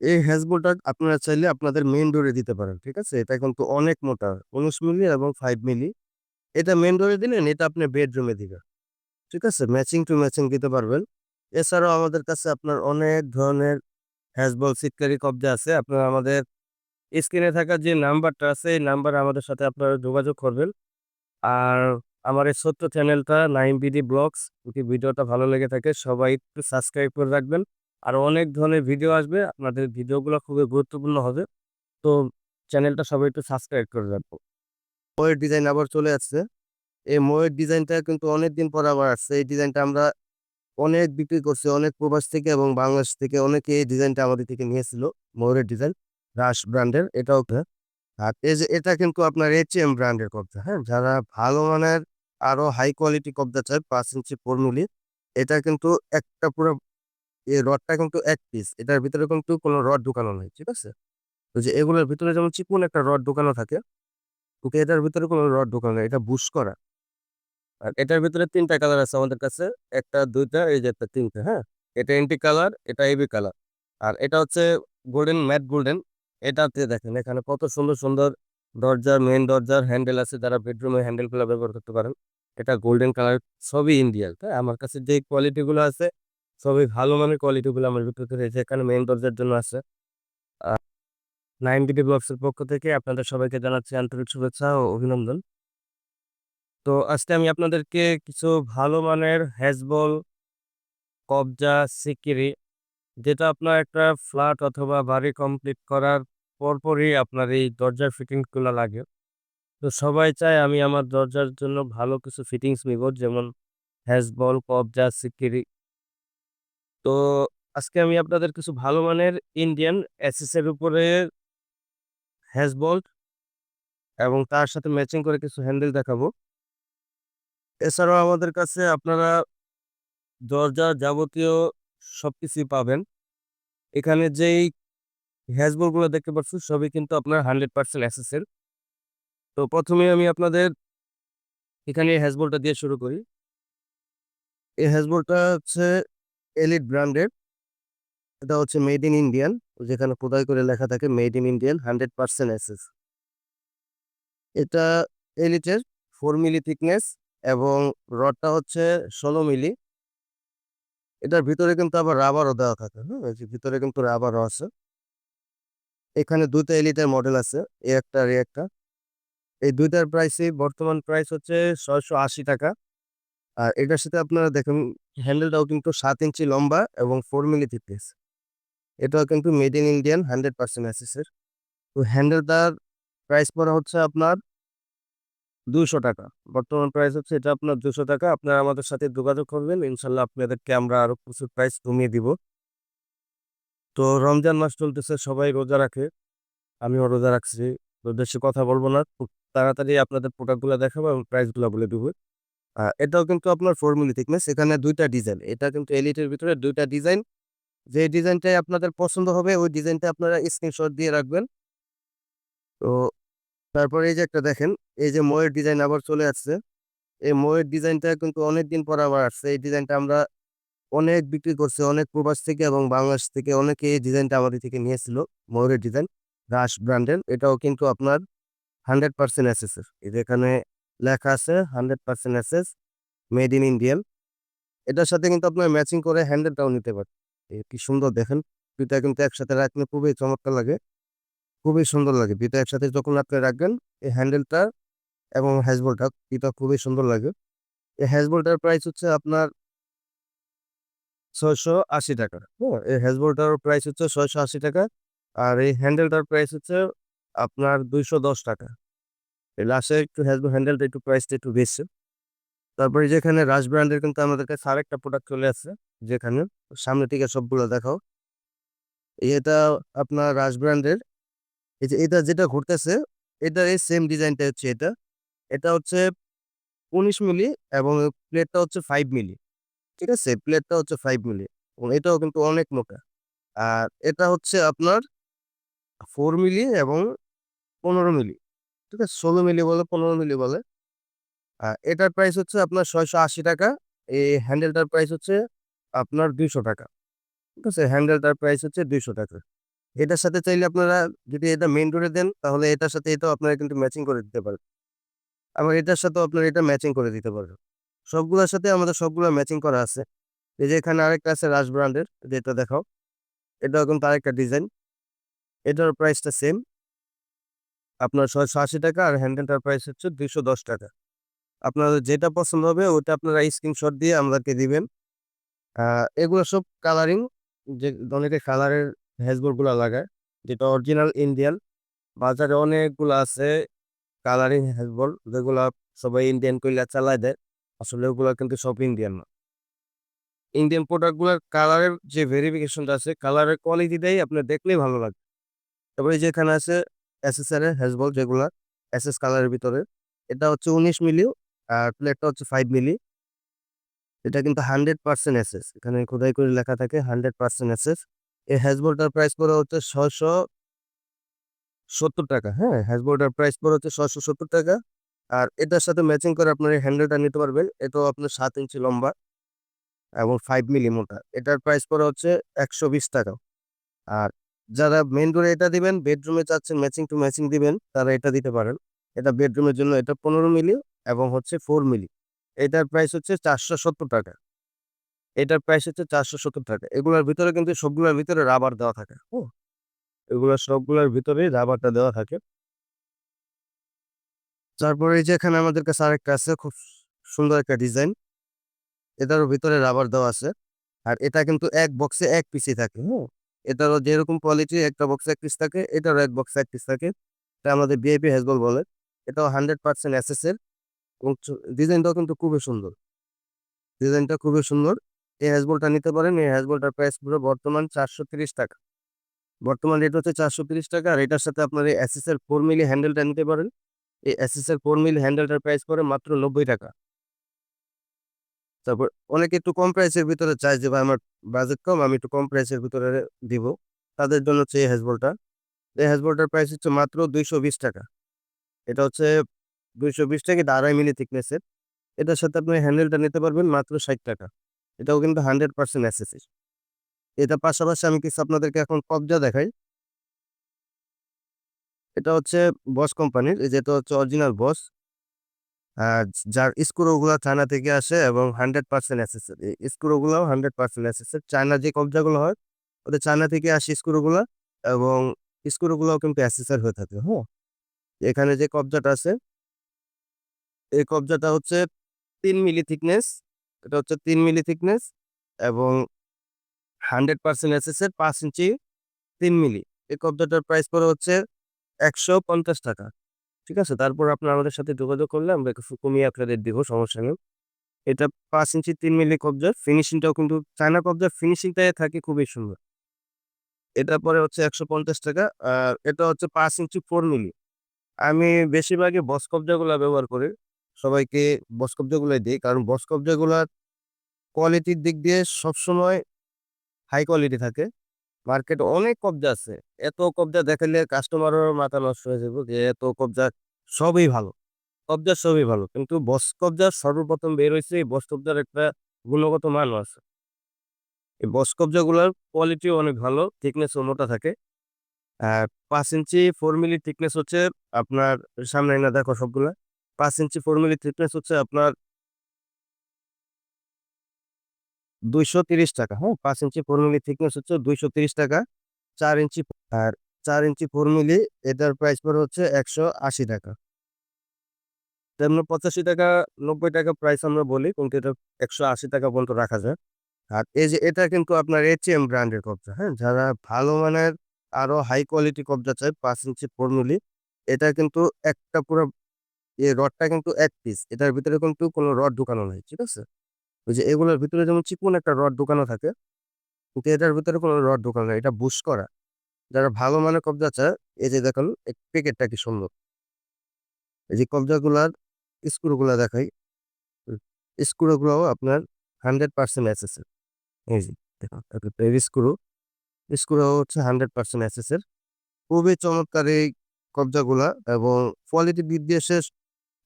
এই হ্যাজবোল্টটা আপনারা চাইলে আপনাদের মেইন ডোরে দিতে পারেন। ঠিক আছে? এটা কিন্তু অনেক মোটা ১৯ মিলি এবং ফাইভ মিলি। এটা মেন ডোরে দিলেন, এটা আপনি বেডরুমে দিবেন। ঠিক আছে? ম্যাচিং টু ম্যাচিং দিতে পারবেন। এছাড়াও আমাদের কাছে আপনার অনেক ধরনের হ্যাজবল সিটকারী কব্জা আছে। আপনারা আমাদের স্ক্রিনে থাকা যে নাম্বারটা আছে, এই নাম্বারে আমাদের সাথে আপনারা যোগাযোগ করবেন। আর আমার এই ছোট্ট চ্যানেলটা নাইন বিডি ব্লগস যদি ভিডিওটা ভালো লেগে থাকে সবাই একটু সাবস্ক্রাইব করে রাখবেন। আরও অনেক ধরনের ভিডিও আসবে। আপনাদের ভিডিওগুলো খুবই গুরুত্বপূর্ণ হবে। তো চ্যানেলটা সবাই একটু সাবস্ক্রাইব করে রাখব। ময়ের ডিজাইন আবার চলে আসছে। এই ময়ের ডিজাইনটা কিন্তু অনেক দিন পর আবার আসছে। এই ডিজাইনটা আমরা অনেক বিক্রি করছি। অনেক প্রবাস থেকে এবং বাংলাদেশ থেকে অনেকে এই ডিজাইনটা আমাদের থেকে নিয়েছিল। ময়ূরের ডিজাইন রাশ ব্র্যান্ডের এটাও আর এই যে এটা কিন্তু আপনার এইচএম ব্র্যান্ডের কব্জা, হ্যাঁ? যারা ভালো মানের আরও হাই কোয়ালিটি কব্জা চায় ৫ ইঞ্চি ৪ মিলি এটা কিন্তু একটা পুরো এই রডটা কিন্তু এক পিস। এটার ভিতরে কিন্তু কোনো রড ঢুকানো নাই। ঠিক আছে? ওই যে এগুলোর ভিতরে যেমন চিকন একটা রড ঢুকানো থাকে, কিন্তু এটার ভিতরে কোনো রড ঢুকানো নাই। এটা বুশ করা। আর এটার ভিতরে তিনটা কালার আছে আমাদের কাছে। একটা দুইটা এই যে একটা তিনটা হ্যাঁ? এটা এন্টি কালার, এটা এবি কালার। আর এটা হচ্ছে গোল্ডেন ম্যাট গোল্ডেন। এটাতে দেখেন এখানে কত সুন্দর, সুন্দর দরজার মেইন দরজার হ্যান্ডেল আছে যারা বেডরুমে হ্যান্ডেলগুলা ব্যবহার করতে পারেন। এটা গোল্ডেন কালার সবই ইন্ডিয়ান, হ্যাঁ? আমার কাছে যে কোয়ালিটি গুলো আছে সবই ভালো মানের কোয়ালিটি গুলো আমার বিক্রি রয়েছে। এখানে মেইন দরজার জন্য আছে। আ নাইম বিডি পক্ষ থেকে আপনাদের সবাইকে জানাচ্ছি আন্তরিক শুভেচ্ছা ও অভিনন্দন। তো আজকে আমি আপনাদেরকে কিছু ভালো মানের হ্যাজবল কব্জা, সিকিরি যেটা আপনার একটা ফ্ল্যাট অথবা বাড়ি কমপ্লিট করার পরপরই আপনার এই দরজার ফিটিংসগুলো লাগে। তো সবাই চায় আমি আমার দরজার জন্য ভালো কিছু ফিটিংস নিবো যেমন হ্যাজবল, কব্জা, সিকিরি। তো আজকে আমি আপনাদের কিছু ভালো মানের ইন্ডিয়ান এর উপরে হ্যাজবল্ট এবং তার সাথে ম্যাচিং করে কিছু হ্যান্ডেল দেখাবো। এছাড়াও আমাদের কাছে আপনারা দরজা যাবতীয় সবকিছুই পাবেন। এখানে যেই হ্যাজবলগুলো দেখতে পাচ্ছেন সবই কিন্তু আপনার 100% এসএস এর। তো প্রথমে আমি আপনাদের এখানে হ্যাজবলটা দিয়ে শুরু করি। এই হ্যাজবলটা হচ্ছে এলিট ব্র্যান্ডের। এটা হচ্ছে মেড ইন ইন্ডিয়ান। যেখানে খোদাই করে লেখা থাকে মেড ইন ইন্ডিয়ান 100% এসএস। এটা এলিটের ফোর মিলি থিকনেস এবং রডটা হচ্ছে ১৬ মিলি। এটার ভিতরে কিন্তু আবার রাবারও দেওয়া থাকে, হ্যাঁ? ভিতরে কিন্তু রাবারও আছে। এখানে দুইটা এলিটের মডেল আছে। এ একটা আর এই একটা। এই ২ টার প্রাইসই বর্তমান প্রাইস হচ্ছে ৳৬৮০ আর এটার সাথে আপনারা দেখেন হ্যান্ডেলটাও কিন্তু সাত ইঞ্চি লম্বা এবং ফোর মিলি থিকনেস। এটাও কিন্তু মেড ইন ইন্ডিয়ান 100% এসএস এর। তো হ্যান্ডেলটার প্রাইস পড়া হচ্ছে আপনার ৳২০০ বর্তমান প্রাইস হচ্ছে এটা আপনার ৳২০০ আপনারা আমাদের সাথে যোগাযোগ করবেন। ইনশাল্লাহ আপনাদেরকে আমরা আরও কিছু প্রাইস কমিয়ে দিব। তো রমজান মাস চলতেছে, সবাই রোজা রাখে। আমিও রোজা রাখছি। তো বেশি কথা বলব না। খুব তাড়াতাড়ি আপনাদের প্রোডাক্টগুলো দেখাবো এবং প্রাইসগুলা বলে দিব। এটাও কিন্তু আপনার 4 মিলি থিকনেস। এখানে দুইটা ডিজাইন। এটা কিন্তু এলিটের ভিতরে দুইটা ডিজাইন। যে ডিজাইনটাই আপনাদের পছন্দ হবে ওই ডিজাইনটা আপনারা স্ক্রিনশট দিয়ে রাখবেন। তো তারপরে এই যে একটা দেখেন, এই যে ময়ের ডিজাইন আবার চলে আসছে। এই ময়ের ডিজাইনটা কিন্তু অনেক দিন পর আবার আসছে। এই ডিজাইনটা আমরা অনেক বিক্রি করছি। অনেক প্রবাস থেকে এবং বাংলাদেশ থেকে অনেকে এই ডিজাইনটা আমাদের থেকে নিয়েছিল। ময়ূরের ডিজাইন রাশ ব্র্যান্ডের। এটাও কিন্তু আপনার 100% এসএস এর। এই যে এখানে লেখা আছে 100% এসএস মেড ইন ইন্ডিয়ান। এটার সাথে কিন্তু আপনার ম্যাচিং করে হ্যান্ডেলটাও নিতে পারেন। কি সুন্দর দেখেন। ২ টা কিন্তু একসাথে রাখলে খুবই চমৎকার লাগে। খুবই সুন্দর লাগে। ২ টা একসাথে যখন আপনি রাখবেন, এই হ্যান্ডেলটা এবং হ্যাজবলটা এটা খুবই সুন্দর লাগে। এই হ্যাজবলটার প্রাইস হচ্ছে আপনার ৳৬৮০ হ্যাঁ? এই হ্যাজবলটার প্রাইস হচ্ছে ৳৬৮০ আর এই হ্যান্ডেলটার প্রাইস হচ্ছে আপনার ৳২১০ এই লাস্টের একটু হ্যাজবল হ্যান্ডেলটা একটু প্রাইসটা একটু বেশি। তারপরে যেখানে রাশ ব্র্যান্ডের কিন্তু আমাদের কাছে আরেকটা প্রোডাক্ট চলে আসছে। যেখানে সামনে থেকে সবগুলো দেখাও। এটা আপনার রাশ ব্র্যান্ডের। এই যে এটা যেটা ঘুরতেছে এটা এই সেম ডিজাইনটা হচ্ছে এটা। এটা হচ্ছে ১৯ মিলি এবং প্লেটটা হচ্ছে ফাইভ মিলি। ঠিক আছে? প্লেটটা হচ্ছে ফাইভ মিলি এবং এটাও কিন্তু অনেক মোটা। আর এটা হচ্ছে আপনার ফোর মিলি এবং ১৫ মিলি। ঠিক আছে? ১৬ মিলি বলে ১৫ মিলি বলে। এটার প্রাইস হচ্ছে আপনার ৳৬৮০ এই হ্যান্ডেলটার প্রাইস হচ্ছে আপনার ৳২০০ ঠিক আছে? হ্যান্ডেলটার প্রাইস হচ্ছে ৳২০০ এটার সাথে চাইলে আপনারা যদি এটা মেইন ডোরে দেন, তাহলে এটার সাথে এটাও আপনারা কিন্তু ম্যাচিং করে দিতে পারেন আবার এটার সাথেও আপনারা এটা ম্যাচিং করে দিতে পারবেন। সবগুলোর সাথে আমাদের সবগুলো ম্যাচিং করা আছে। এই যে এখানে আরেকটা আছে রাজ ব্র্যান্ডের যেটা দেখাও। এটাও কিন্তু আরেকটা ডিজাইন এটার প্রাইসটা সেম আপনার ছয়শো আশি টাকা আর হ্যান্ডেলটার প্রাইস হচ্ছে দুইশো দশ টাকা। আপনাদের যেটা পছন্দ হবে ওটা আপনারা স্ক্রিনশট দিয়ে আমাদেরকে দিবেন। এগুলো সব কালারিং যে অনেকে কালারেরগুলা লাগায়, যেটা অরিজিনাল ইন্ডিয়ান বাজারে অনেকগুলো আছে কালারিং হ্যাজবল যেগুলা সবাই ইন্ডিয়ান কইলা চালায় দেয়। আসলে ওগুলা কিন্তু সব ইন্ডিয়ান না। ইন্ডিয়ান প্রোডাক্টগুলোর কালারের যে ভেরিফিকেশনটা আছে কালারের কোয়ালিটিটাই আপনার দেখলেই ভালো লাগবে। তারপরে যেখানে আছে এর হ্যাজবল যেগুলা এসএস কালারের ভিতরে, এটা হচ্ছে উনিশ মিলি, আর প্লেটটা হচ্ছে ফাইভ মিলি। এটা কিন্তু হান্ড্রেড পার্সেন্ট এসএস এখানে খোদাই করে লেখা থাকে হান্ড্রেড পার্সেন্ট এসএস এই হ্যাজবলটার প্রাইস পড়ে হচ্ছে ছশো সত্তর টাকা হ্যাঁ হ্যাজবলটার প্রাইস পড়ে হচ্ছে ছশো সত্তর টাকা। আর এটার সাথে ম্যাচিং করে আপনার এই হ্যান্ডেলটা নিতে পারবেন, এটাও আপনার সাত ইঞ্চি লম্বা এবং ফাইভ মিলি মোটা। এটার প্রাইস পড়ে হচ্ছে একশো বিশ টাকা। আর যারা মেন ডোরে এটা দিবেন বেডরুমে চাচ্ছেন ম্যাচিং টু ম্যাচিং দিবেন, তারা এটা দিতে পারেন। এটা বেডরুমের জন্য এটা পনেরো মিলি এবং হচ্ছে ফোর মিলি এটার প্রাইস হচ্ছে চারশো সত্তর টাকা। এটার প্রাইস হচ্ছে চারশো সত্তর টাকা। এগুলোর ভিতরে কিন্তু সবগুলোর ভিতরে রাবার দেওয়া থাকে। হুম। এগুলো সবগুলোর ভিতরে রাবারটা দেওয়া থাকে। তারপরে এই যে এখানে আমাদের কাছে আরেকটা আছে, খুব সুন্দর একটা ডিজাইন এটারও ভিতরে রাবার দেওয়া আছে। আর এটা কিন্তু এক বক্সে এক পিসই থাকে। হ্যাঁ এটারও যেরকম কোয়ালিটি একটা বক্সে এক পিস থাকে, এটারও এক বক্সে এক পিস থাকে। এটা আমাদের বিআইপি হেজবল বলে। এটাও হান্ড্রেড পার্সেন্ট এর এবং ডিজাইনটাও কিন্তু খুবই সুন্দর। ডিজাইনটা খুবই সুন্দর। এই হ্যাজবলটা নিতে পারেন। এই হ্যাজবলটার প্রাইস পুরো বর্তমান চারশো তিরিশ টাকা। বর্তমান রেট হচ্ছে চারশো তিরিশ টাকা। আর এটার সাথে আপনার এই এর ফোর মিলি হ্যান্ডেলটা নিতে পারেন। এই এর ফোর মিলি হ্যান্ডেলটার প্রাইস পড়ে মাত্র নব্বই টাকা। তারপর অনেকে একটু কম প্রাইসের ভিতরে চাই যে, ভাই, আমার বাজেট কম, আমি একটু কম প্রাইসের ভিতরে দিব। তাদের জন্য হচ্ছে এই হ্যাজবলটা এই হ্যাজবলটার প্রাইস হচ্ছে মাত্র দুইশো বিশ টাকা। এটা হচ্ছে দুইশো বিশ টাকা, এটা আড়াই মিলি থিকনেসের এটার সাথে আপনি হ্যান্ডেলটা নিতে পারবেন মাত্র ষাট টাকা। এটাও কিন্তু হান্ড্রেড পার্সেন্ট অ্যাসেসিস এটা পাশাপাশি আমি কিছু আপনাদেরকে এখন কবজা দেখাই। এটা হচ্ছে বস কোম্পানির যেটা হচ্ছে অরিজিনাল বস যার স্ক্রুগুলো চায়না থেকে আসে এবং হান্ড্রেড পার্সেন্ট অ্যাসেসের স্ক্রুগুলোও হান্ড্রেড পার্সেন্ট অ্যাসেসের চায়না যে কবজাগুলো হয়, ওদের চায়না থেকে আসে স্ক্রুগুলো এবং স্ক্রুগুলোও কিন্তু অ্যাসেসের হয়ে থাকে হ্যাঁ? এখানে যে কবজাটা আছে, এই কবজাটা হচ্ছে তিন মিলি থিকনেস এটা হচ্ছে তিন মিলি থিকনেস এবং হান্ড্রেড পার্সেন্ট এসএসের পাঁচ ইঞ্চি তিন মিলি এই কবজাটার প্রাইস পড়ে হচ্ছে একশো পঞ্চাশ টাকা। ঠিক আছে? তারপর আপনার আমাদের সাথে যোগাযোগ করলে আমরা কমিয়ে আপনাদের দিব, সমস্যা নেই। এটা পাঁচ ইঞ্চি, তিন মিলি কবজার ফিনিশিংটাও কিন্তু চায়না কবজার ফিনিশিংটাই থাকে, খুবই সুন্দর। এটা পরে হচ্ছে একশো পঞ্চাশ টাকা, আর এটা হচ্ছে পাঁচ ইঞ্চি ফোর মিলি। আমি বেশিরভাগই বস কবজাগুলো ব্যবহার করি। সবাইকে বস কবজাগুলোই দিই, কারণ বস কবজাগুলার কোয়ালিটির দিক দিয়ে সবসময় হাই কোয়ালিটি থাকে। মার্কেটে অনেক কবজা আছে। এত কবজা দেখালে কাস্টমারের মাথা নষ্ট হয়ে যাবে যে, এত কবজা সবই ভালো। কবজা সবই ভালো, কিন্তু বস কবজা সর্বপ্রথম বের হয়েছে এই বস কবজার একটা গুণগত মানও আছে। এই বস কবজাগুলোর কোয়ালিটিও অনেক ভালো থিকনেস মোটা থাকে। আর পাঁচ ইঞ্চি ফোর মিলি থিকনেস হচ্ছে আপনার, সামনে না দেখো সবগুলা। পাঁচ ইঞ্চি ফোর মিলি থিকনেস হচ্ছে আপনার দুইশো তিরিশ টাকা। হ্যাঁ পাঁচ ইঞ্চি ফোর মিলি থিকনেস হচ্ছে দুইশো তিরিশ টাকা। চার ইঞ্চি আর চার ইঞ্চি ফোর মিলি এটার প্রাইস পড়ে হচ্ছে একশো আশি টাকা। তেমন পঁচাশি টাকা, নব্বই টাকা প্রাইস আমরা বলি, কিন্তু এটা একশো আশি টাকা পর্যন্ত রাখা যায়। আর এই যে এটা কিন্তু আপনার এইচ এম ব্র্যান্ডের কবজা হ্যাঁ? যারা ভালো মানের আরও হাই কোয়ালিটি কবজা চায়, পাঁচ ইঞ্চি ফোর মিলি এটা কিন্তু একটা পুরো, এই রডটা কিন্তু এক পিস এটার ভিতরে কিন্তু কোনো রড ঢুকানো নেই, ঠিক আছে? ওই যে এগুলোর ভিতরে যেমন চিকন একটা রড ঢুকানো থাকে, কিন্তু এটার ভিতরে কোনো রড ঢুকানো নেই, এটা বুশ করা। যারা ভালো মানের কবজা চায়, এই যে দেখুন প্যাকেটটা কি সুন্দর। এই যে কবজাগুলার স্ক্রুগুলা দেখাই স্ক্রুগুলোও আপনার হান্ড্রেড পার্সেন্ট এসএসের এই যে দেখুন স্ক্রু স্ক্রু হচ্ছে হান্ড্রেড পার্সেন্ট এসএসের খুবই চমৎকার এই কবজাগুলা এবং কোয়ালিটি দিক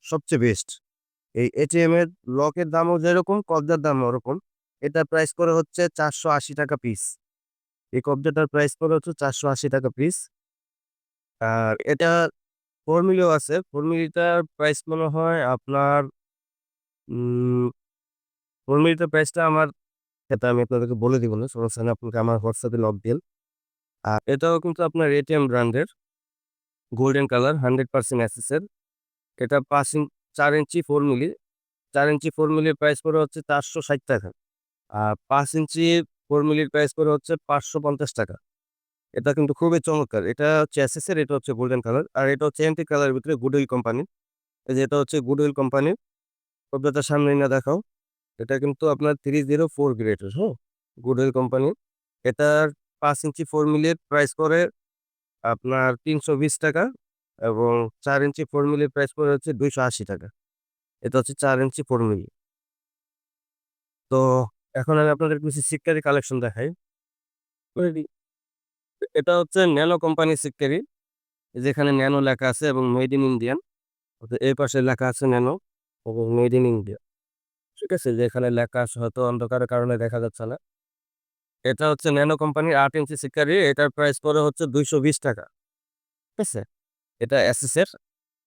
সবচেয়ে বেস্ট এই এটিএম এর লকের দামও যেরকম, কবজার দাম ওরকম এটা প্রাইস করে হচ্ছে চারশো আশি টাকা পিস এই কবজাটার প্রাইস পড়ে হচ্ছে চারশো আশি টাকা পিস আর এটা ফোর মিলিও আছে ফোর মিলিটার প্রাইস মনে হয় আপনার ফোর মিলিটার প্রাইসটা আমার সেটা আমি আপনাদেরকে বলে দিব না, সমস্যা আপনাকে আমার হোয়াটসঅ্যাপে লক দিন আর এটাও কিন্তু আপনার এটিএম ব্র্যান্ডের গোল্ডেন কালার হান্ড্রেড পার্সেন্ট অ্যাসেসের এটা ইঞ্চ চার ইঞ্চি ফোর মিলি চার ইঞ্চি ফোর মিলির প্রাইস পড়ে হচ্ছে চারশো ষাট টাকা। আর পাঁচ ইঞ্চি ফোর মিলির প্রাইস পড়ে হচ্ছে পাঁচশো পঞ্চাশ টাকা। এটা কিন্তু খুবই চমৎকার। এটা হচ্ছে অ্যাসেসের এটা হচ্ছে গোল্ডেন কালার আর এটা হচ্ছে অ্যান্টিক কালারের ভিতরে গুডউইল কোম্পানি এই যে এটা হচ্ছে গুডউইল কোম্পানির কবজাটা সামনে না দেখাও। এটা কিন্তু আপনার থ্রি জিরো ফোর গ্রেডের হ্যাঁ? গুডউইল কোম্পানি এটার পাঁচ ইঞ্চি ফোর মিলির প্রাইস পড়ে আপনার তিনশো বিশ টাকা। এবং চার ইঞ্চি ফোর মিলির প্রাইস পড়ে হচ্ছে দুইশো আশি টাকা। এটা হচ্ছে চার ইঞ্চি ফোর মিলি তো এখন আমি আপনাদের কিছু সিক্কারি কালেকশন দেখাই। এটা হচ্ছে ন্যানো কোম্পানি সিক্কারি যেখানে ন্যানো লেখা আছে এবং মেড ইন ইন্ডিয়ান এই পাশে লেখা আছে ন্যানো এবং মেড ইন ইন্ডিয়া ঠিক আছে, যেখানে লেখা আছে হয়তো অন্ধকারের কারণে দেখা যাচ্ছে না। এটা হচ্ছে ন্যানো কোম্পানির আট ইঞ্চি সিক্কারি এটার প্রাইস পরে হচ্ছে দুইশো বিশ টাকা। ঠিক আছে? এটা অ্যাসিসের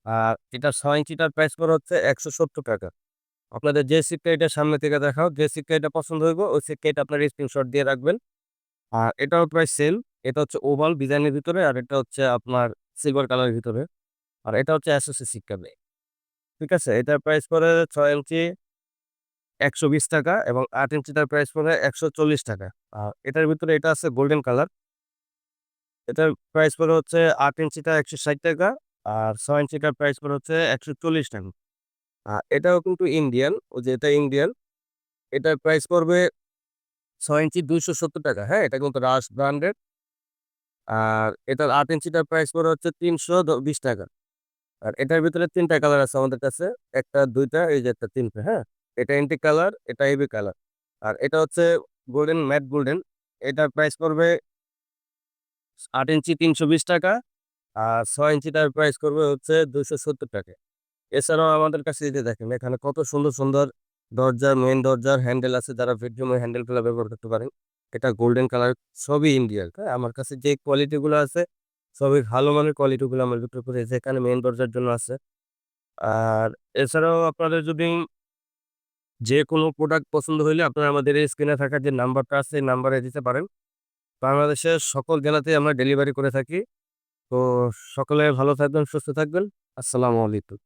আর এটা ছয় ইঞ্চিটার প্রাইস পড়ে হচ্ছে একশো সত্তর টাকা। আপনাদের যে সিক্কারিটা সামনে থেকে দেখাও, যে সিক্কারিটা পছন্দ হইব, ওই সিক্কারিটা আপনার স্ক্রিনশট দিয়ে রাখবেন। আর এটাও প্রায় সেল এটা হচ্ছে ওভাল ডিজাইনের ভিতরে, আর এটা হচ্ছে আপনার সিলভার কালারের ভিতরে। আর এটা হচ্ছে অ্যাসোসি সিক্কারি ঠিক আছে? এটার প্রাইস পড়ে ছয় ইঞ্চি একশো বিশ টাকা এবং আট ইঞ্চিটার প্রাইস পড়ে একশো চল্লিশ টাকা। আর এটার ভিতরে এটা আছে গোল্ডেন কালার এটার প্রাইস পড়ে হচ্ছে আট ইঞ্চিটা একশো ষাট টাকা, আর ছয় ইঞ্চিটার প্রাইস পড়ে হচ্ছে একশো চল্লিশ টাকা। আর এটাও কিন্তু ইন্ডিয়ান ও যে এটা ইন্ডিয়ান এটার প্রাইস পড়বে ছয় ইঞ্চি দুইশো সত্তর টাকা হ্যাঁ? এটা কিন্তু রাস ব্র্যান্ডেড আর এটার আট ইঞ্চিটার প্রাইস পড়ে হচ্ছে তিনশো বিশ টাকা। আর এটার ভিতরে তিনটা কালার আছে আমাদের কাছে, একটা, দুইটা, এই যে একটা, তিনটা হ্যাঁ? এটা এন্টিক কালার এটা এবি কালার আর এটা হচ্ছে গোল্ডেন ম্যাট গোল্ডেন এটার প্রাইস পড়বে আট ইঞ্চি তিনশো বিশ টাকা, আর ছয় ইঞ্চিটার প্রাইস করবে হচ্ছে দুশো সত্তর টাকা। এছাড়াও আমাদের কাছে এই দেখেন, এখানে কত সুন্দর সুন্দর দরজার মেন দরজার হ্যান্ডেল আছে যারা বেডরুমের হ্যান্ডেলগুলো ব্যবহার করতে পারেন। এটা গোল্ডেন কালার সবই ইন্ডিয়ার হ্যাঁ? আমার কাছে যে কোয়ালিটিগুলো আছে, সবই ভালো মানের কোয়ালিটিগুলো আমার বিক্রি করে। যেখানে মেন দরজার জন্য আছে। আর এছাড়াও আপনাদের যদি যে কোনো প্রোডাক্ট পছন্দ হইলে আপনারা আমাদের এই স্ক্রিনে থাকা যে নাম্বারটা আছে, এই নাম্বারে দিতে পারেন। বাংলাদেশের সকল জেলাতেই আমরা ডেলিভারি করে থাকি। তো সকলে ভালো থাকবেন, সুস্থ থাকবেন। আসসালামু আলাইকুম।